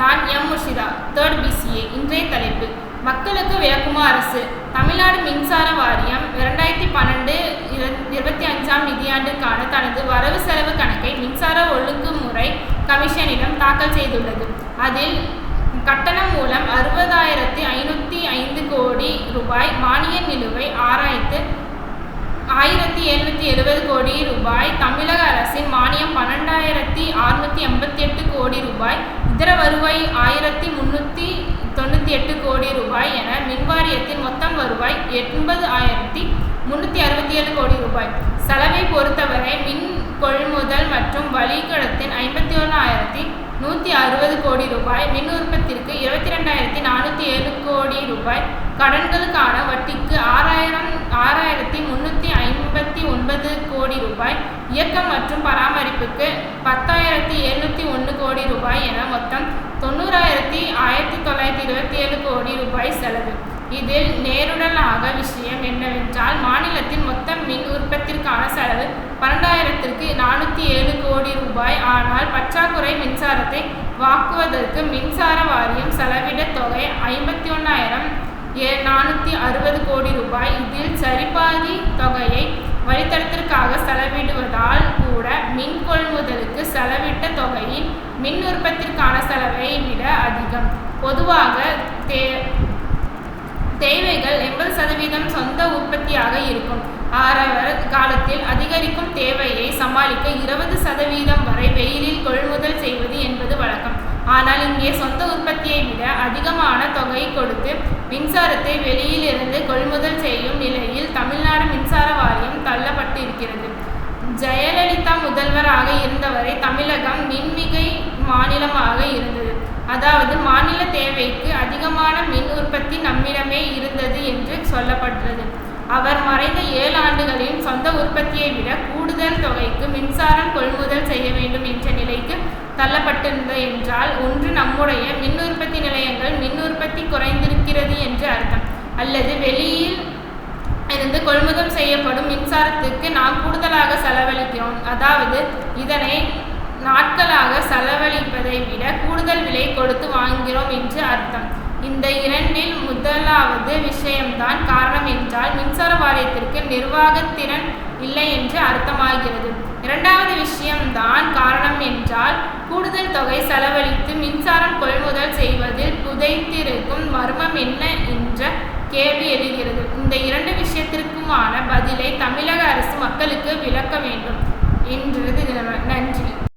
நான் M Mushida third PCA இன்றைய தலைப்பு. மக்களுக்கு விளக்குமா அரசு? தமிழ்நாடு மின்சார வாரியம் இரண்டாயிரத்தி பன்னெண்டு இருபத்தி அஞ்சாம் நிதியாண்டுக்கான தனது வரவு செலவு கணக்கை மின்சார ஒழுங்குமுறை கமிஷனிடம் தாக்கல் செய்துள்ளது. அதில் கட்டணம் மூலம் அறுபதாயிரத்தி ஐநூற்றி ஐந்து கோடி ரூபாய் மானிய நிலுவை ஆராய்ந்து ஆயிரத்தி எழுநூற்றி எழுபது கோடி ரூபாய் தமிழக அரசின் மானியம் பன்னெண்டாயிரத்தி அறுநூற்றி எண்பத்தி எட்டு கோடி ரூபாய் இதர வருவாய் ஆயிரத்தி முந்நூற்றி தொண்ணூற்றி எட்டு கோடி ரூபாய் என மின்வாரியத்தின் மொத்தம் வருவாய் எண்பது ஆயிரத்தி முந்நூற்றி அறுபத்தி ஏழு கோடி ரூபாய். செலவை பொறுத்தவரை மின் கொள்முதல் மற்றும் வழிகடத்தின் ஐம்பத்தி ஒன்று ஆயிரத்தி நூற்றி அறுபது கோடி ரூபாய் மின் உற்பத்திற்கு இருபத்தி ரெண்டாயிரத்தி நானூற்றி ஏழு கோடி ரூபாய் கடன்களுக்கான கோடி ரூபாய். இயக்கம் மற்றும் பராமரிப்புக்கு பத்தாயிரத்தி எழுநூற்றி ஒன்று கோடி ரூபாய் என மொத்தம் தொண்ணூறாயிரத்தி ஆயிரத்தி தொள்ளாயிரத்தி இருபத்தி ஏழு கோடி ரூபாய் செலவு. இதில் நேருடனாக விஷயம் என்னவென்றால் மாநிலத்தின் மொத்த மின் உற்பத்திற்கான செலவு பன்னெண்டாயிரத்திற்கு நானூற்றி ஏழு கோடி ரூபாய். ஆனால் பற்றாக்குறை மின்சாரத்தை வாக்குவதற்கு மின்சார வாரியம் செலவிட தொகை ஐம்பத்தி ஒன்றாயிரம் ஏ நானூற்றி அறுபது கோடி ரூபாய். இதில் சரிபாதி தொகையை செலவிடுவதால் கூட மின் கொள்முதலுக்கு செலவிட்ட தொகையின் மின் உற்பத்திற்கான செலவை விட அதிகம். பொதுவாக தே தேவைகள் எண்பது சதவீதம் சொந்த உற்பத்தியாக இருக்கும். ஆரவர் காலத்தில் அதிகரிக்கும் தேவையை சமாளிக்க இருபது சதவீதம் வரை வெயிலில் கொள்முதல் செய்வது என்பது வழக்கம். ஆனால் இங்கே சொந்த உற்பத்தியை விட அதிகமான தொகை கொடுத்து மின்சாரத்தை வெளியிலிருந்து கொள்முதல் செய்யும் நிலையில் தமிழ்நாடு மின்சார வாரியம் தள்ளப்பட்டு இருக்கிறது ஜெயலலிதா முதல்வராக இருந்தவரை தமிழகம் மின்மிகை மாநிலமாக இருந்தது. அதாவது மாநில தேவைக்கு அதிகமான மின் உற்பத்தி நம்மிடமே இருந்தது என்று சொல்லப்பட்டது. அவர் மறைந்த ஏழு ஆண்டுகளின் சொந்த உற்பத்தியை விட கூடுதல் தொகைக்கு மின்சாரம் கொள்முதல் செய்ய வேண்டும் என்ற நிலைக்கு தள்ளப்பட்டிருந்தது என்றால் ஒன்று நம்முடைய மின் உற்பத்தி நிலையங்கள் மின் உற்பத்தி குறைந்திருக்கிறது என்று அர்த்தம். அல்லது வெளியில் இருந்து கொள்முதல் செய்யப்படும் மின்சாரத்துக்கு நாம் கூடுதலாக செலவழிக்கிறோம் அதாவது இதனை நாட்களாக செலவழிப்பதை விட கூடுதல் விலை கொடுத்து வாங்குகிறோம் என்று அர்த்தம். இந்த இரண்டில் முதலாவது விஷயம்தான் காரணம் என்றால் மின்சார வாரியத்திற்கு நிர்வாகத்திறன் இல்லை என்று அர்த்தமாகிறது. இரண்டாவது விஷயம்தான் காரணம் என்றால் கூடுதல் தொகை செலவழித்து மின்சாரம் கொள்முதல் செய்வதில் புதைத்திருக்கும் மர்மம் என்ன என்ற கேள்வி எழுகிறது. இந்த இரண்டு விஷயத்திற்குமான பதிலை தமிழக அரசு மக்களுக்கு விளக்க வேண்டும். என்றது நன்றி.